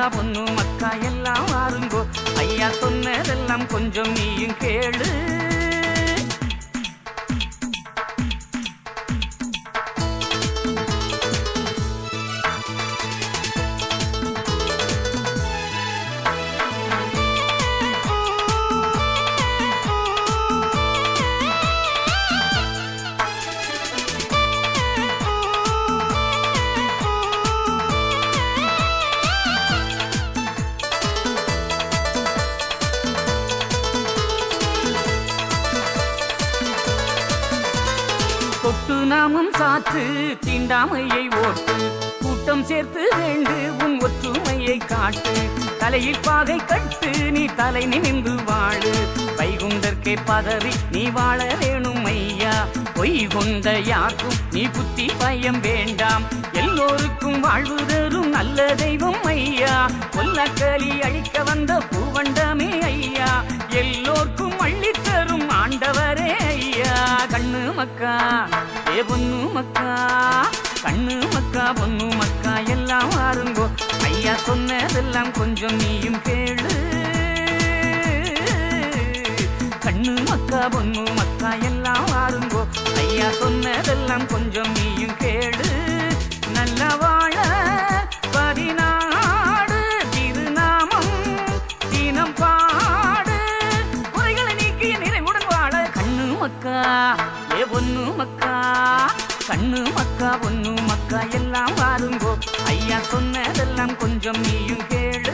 மக்கா பொண்ணு மக்கா எல்லாம் வாருங்கோ ஐயா சொன்னதெல்லாம் கொஞ்சம் நீயும் கேளு. கொட்டு சாற்று தீண்டாமையை ஓட்டு கூட்டம் சேர்த்து வேண்டு உன் ஒற்றுமையை காட்டு. தலையில் பாகை கட்டு நீ தலை நிமிந்து வாழு. வைகுண்டற்கே பதவி நீ வாழ வேணும் ஐயா. பொய் கொண்ட யாருக்கும் நீ புத்தி பயம் வேண்டாம். எல்லோருக்கும் வாழ்வு தரும் நல்ல தெய்வம் ஐயா. கொல்லக்களி அழிக்க வந்த பூவண்டமே ஐயா. எல்லோருக்கும் அள்ளித் தரும் ஆண்டவரே ஐயா. கண்ணு மக்கா ஏ பொண்ணு மக்கா கண்ணு மக்கா பொண்ணு மக்கா எல்லாம் வாருங்கோ. ஐயா சொன்னதெல்லாம் கொஞ்சம் நீயும் கேளு. கண்ணு மக்கா பொண்ணு மக்கா எல்லாம் வாருங்கோ. ஐயா சொன்னதெல்லாம் கொஞ்சம் நீ கண்ணு மக்கா பொண்ணு மக்கா எல்லாம் வாருங்கோ. ஐயா சொன்னதெல்லாம் கொஞ்சம் நீயும் கேளு.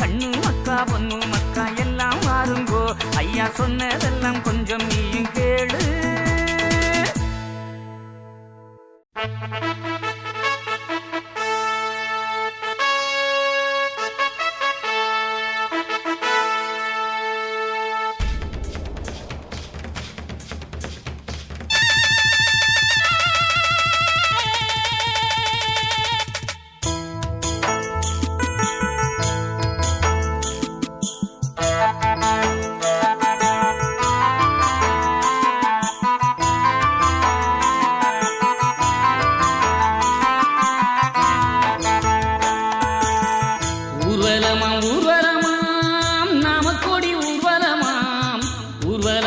கண்ணு மக்கா பொண்ணு மக்கா எல்லாம் வாருங்கோ. ஐயா சொன்னதெல்லாம் கொஞ்சம்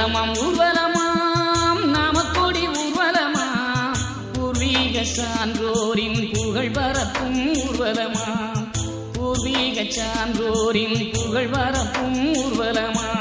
ஊர்வலமாம் ஊர்வலமாம் நாமக்கொடி ஊர்வலமாம் பூர்வீக சான்றோரின் புகழ் பரப்பும் ஊர்வலமாம் பூர்வீக சான்றோரின் புகழ் பரப்பும் ஊர்வலமாம்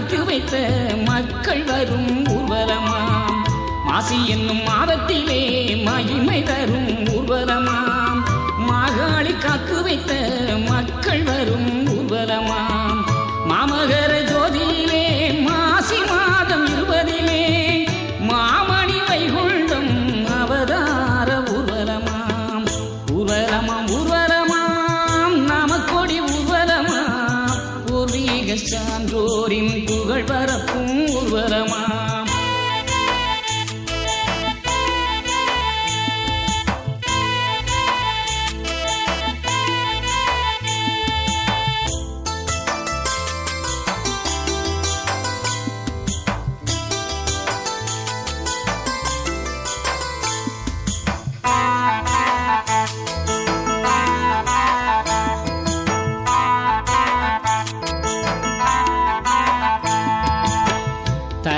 மாகாளி காத்து வைத்த மக்கள் வரும் ஊர்வலமாம். மாசி என்னும் மாதத்திலே மகிமை தரும் ஊர்வலமாம். மாகாளி காத்து வைத்த மக்கள் சான்றோரின் புகழ் பரப்பும் ஊர்வலமா?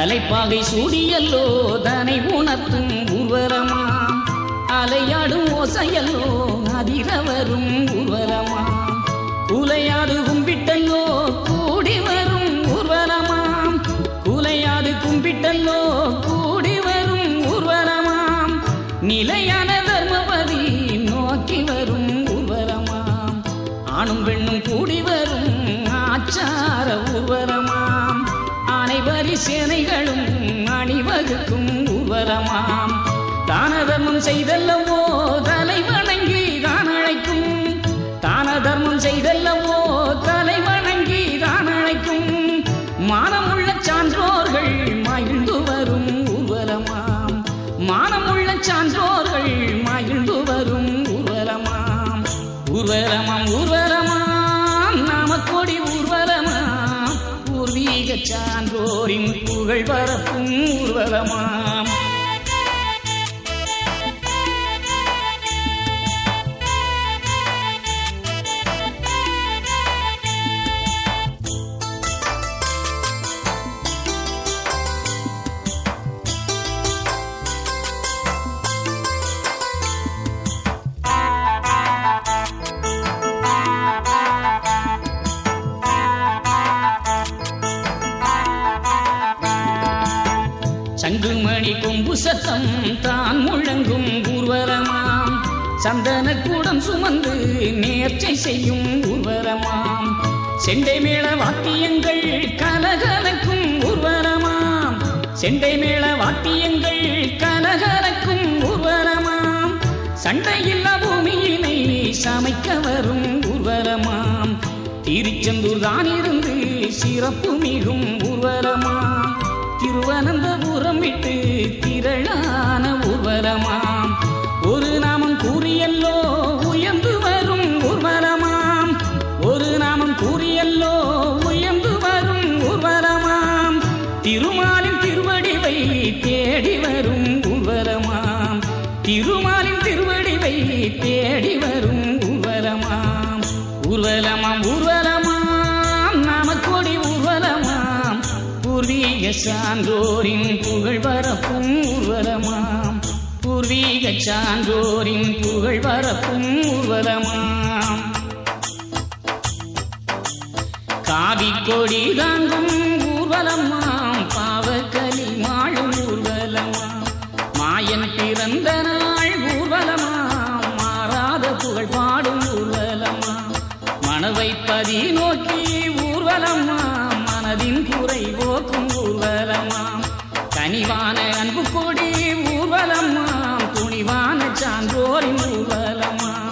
அலைப்பாகை சூடியல்லோ தனை உணர்த்தும் ஊர்வலமாம் அலையாடும் ஓசையல்லோ அதிரவரும் வரும் குலையாடு கும்பிட்டல்லோ கூடி வரும் உருவரமாம் குலையாடு கும்பிட்டல்லோ கூடி வரும் உருவரமாம் நிலையான தர்மபதி நோக்கி வரும் உருவரமாம் ஆணும் பெண்ணும் கூடி வரும் ஆச்சார உருவரமாம் அனைவரி சேனை தர்மம் செய்தல்லவோ தலை வணங்கி தான் அழைக்கும் தான தர்மம் செய்தல்லவோ தலை வணங்கி தான் அழைக்கும் மானமுள்ள சான்றோர்கள் மகிழ்ந்து வரும் ஊர்வலமாம் மானமுள்ள சான்றோர்கள் மகிழ்ந்து வரும் ஊர்வலமாம் ஊர்வலமாம் ஊர்வலமாம் நாமக்கொடி ஊர்வலமாம். பூர்வீக சான்றோரின் புகழ் பரப்பும் ஊர்வலமாம். சுமந்து நேர்ச்சை செய்யும் ஊர்வலமாம். செண்டை மேள வாத்தியங்கள் கலகலக்கும் ஊர்வலமாம். செண்டை மேள வாத்தியங்கள் கலகலக்கும் ஊர்வலமாம். சண்டையில்லா பூமியினை சமைக்க வரும் ஊர்வலமாம். திருச்செந்தூர் தான் இருந்து சிறப்பு மிகும் ஊர்வலமாம். திருவனந்தபுரம் விட்டு திரளான ஊர்வலமாம். ஒரு நாமம் கூறியல்லோ சான்றோரின் புகழ் வரப்பும் ஊர்வலமாம். பூர்வீக சான்றோரின் புகழ் வரப்பும் ஊர்வலமாம். காவி கொடி தாங்கும் கனிவான அன்பு கொடி ஊர்வலமாம். துணிவான சான்றோரின் ஊர்வலமாம்.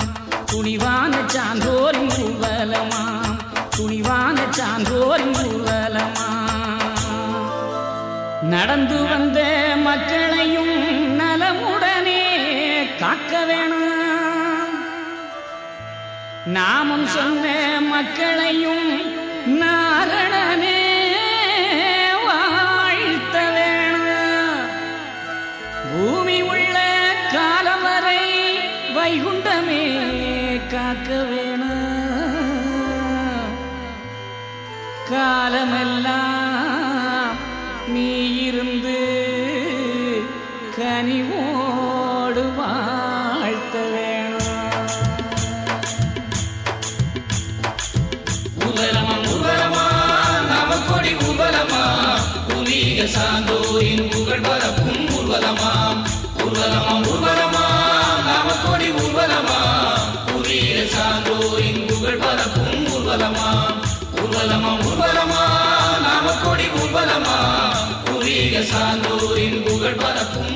துணிவான சான்றோரின் ஊர்வலமாம். துணிவான சான்றோரின் ஊர்வலமாம். நடந்து வந்த மக்களையும் நலமுடனே காக்க வேணும். நாமும் சொன்ன மக்களையும் ஊர்வலமாம் ஊர்வலமா கொடி ஊர்வலமா பூர்வீக சான்றோரின் புகழ் பரப்பும்